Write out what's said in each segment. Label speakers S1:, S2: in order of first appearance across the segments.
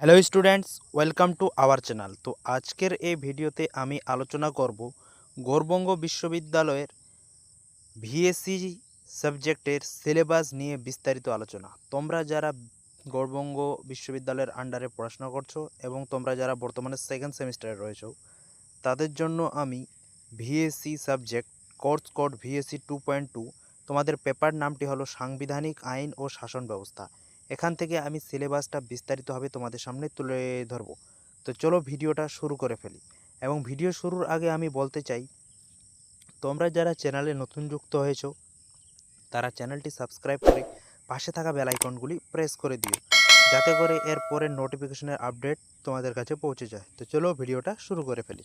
S1: Hello students welcome to our channel তো আজকের এই ভিডিওতে আমি আলোচনা করব গৌরবঙ্গ বিশ্ববিদ্যালয়ের ভিএসসি সাবজেক্টের সিলেবাস নিয়ে বিস্তারিত আলোচনা। তোমরা যারা গৌরবঙ্গ বিশ্ববিদ্যালয়ের আন্ডারে পড়াশোনা করছ এবং তোমরা যারা বর্তমানে সেকেন্ড সেমিস্টারে রয়েছো, তাদের জন্য আমি VSC subject course code VSC two point two তোমাদের পেপার নামটি হলো সাংবিধানিক আইন ও শাসন ব্যবস্থা। এখান থেকে আমি সিলেবাসটা বিস্তারিতভাবে তোমাদের সামনে তুলে ধরবো। তো চলো ভিডিওটা শুরু করে ফেলি। এবং ভিডিও শুরুর আগে আমি বলতে চাই, তোমরা যারা চ্যানেলে নতুন যুক্ত হয়েছো, তারা চ্যানেলটি সাবস্ক্রাইব করে পাশে থাকা বেল আইকনগুলি প্রেস করে দিও, যাতে করে এর পরের নোটিফিকেশনের আপডেট তোমাদের কাছে পৌঁছে যায়। তো চলো ভিডিওটা শুরু করে ফেলি।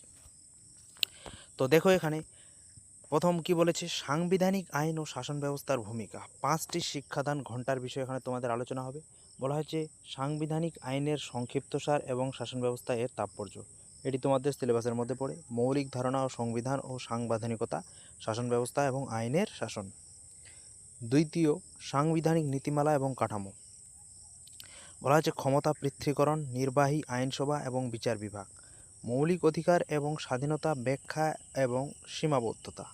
S1: তো দেখো এখানে প্রথম কি বলেছে? সাংবিধানিক আইন ও শাসন ব্যবস্থার ভূমিকা। পাঁচটি শিক্ষাদান ঘণ্টার বিষয়ে এখানে তোমাদের আলোচনা হবে। বলা হয়েছে, সাংবিধানিক আইনের সংক্ষিপ্তসার এবং শাসন ব্যবস্থা এর তাৎপর্য। এটি তোমাদের সিলেবাসের মধ্যে পড়ে। মৌলিক ধারণা ও সংবিধান ও সাংবিধানিকতা, শাসন ব্যবস্থা এবং আইনের শাসন। দ্বিতীয়, সাংবিধানিক নীতিমালা এবং কাঠামো। বলা হয়েছে, ক্ষমতা পৃথ্বীকরণ নির্বাহী আইনসভা এবং বিচার বিভাগ। মৌলিক অধিকার এবং স্বাধীনতা ব্যাখ্যা এবং সীমাবদ্ধতা।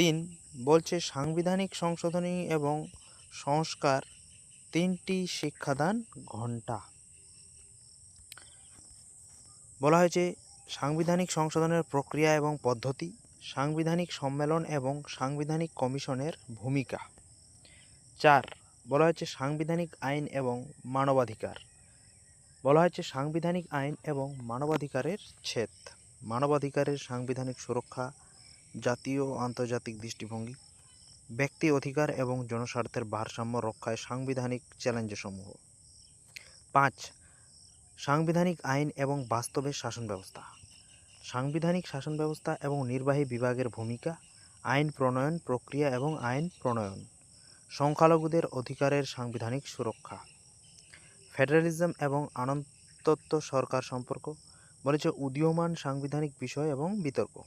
S1: তিন বলছে সাংবিধানিক সংশোধনী এবং সংস্কার তিনটি শিক্ষাদান ঘণ্টা বলা হয়েছে, সাংবিধানিক সংশোধনের প্রক্রিয়া এবং পদ্ধতি, সাংবিধানিক সম্মেলন এবং সাংবিধানিক কমিশনের ভূমিকা। চার, বলা হয়েছে সাংবিধানিক আইন এবং মানবাধিকার। বলা হয়েছে সাংবিধানিক আইন এবং মানবাধিকারের ছেদ। মানবাধিকারের সাংবিধানিক সুরক্ষা জাতীয় আন্তর্জাতিক দৃষ্টিভঙ্গি, ব্যক্তি অধিকার এবং জনস্বার্থের ভারসাম্য রক্ষায় সাংবিধানিক চ্যালেঞ্জসমূহ। পাঁচ, সাংবিধানিক আইন এবং বাস্তবের শাসন ব্যবস্থা। সাংবিধানিক শাসন ব্যবস্থা এবং নির্বাহী বিভাগের ভূমিকা, আইন প্রণয়ন প্রক্রিয়া এবং আইন প্রণয়ন, সংখ্যালঘুদের অধিকারের সাংবিধানিক সুরক্ষা। ফেডারেলিজম এবং আনন্তত্ব সরকার সম্পর্ক, বলেছে উদীয়মান সাংবিধানিক বিষয় এবং বিতর্ক।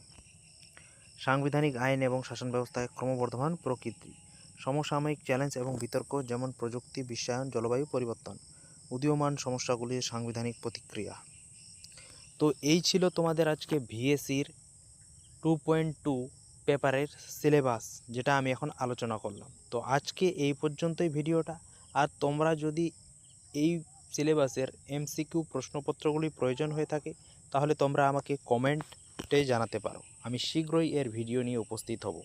S1: সাংবিধানিক আইন এবং শাসন ব্যবস্থায় ক্রমবর্ধমান প্রকৃতি, সমসাময়িক চ্যালেঞ্জ এবং বিতর্ক যেমন প্রযুক্তি, বিশ্বায়ন, জলবায়ু পরিবর্তন, উদীয়মান সমস্যাগুলির সাংবিধানিক প্রতিক্রিয়া। তো এই ছিল তোমাদের আজকে ভিএসির টু পয়েন্ট টু পেপারের সিলেবাস, যেটা আমি এখন আলোচনা করলাম। তো আজকে এই পর্যন্তই ভিডিওটা। আর তোমরা যদি এই সিলেবাসের এমসিকিউ প্রশ্নপত্রগুলি প্রয়োজন হয়ে থাকে, তাহলে তোমরা আমাকে কমেন্টে জানাতে পারো। আমি শীঘ্রই এর ভিডিও নিয়ে উপস্থিত হব।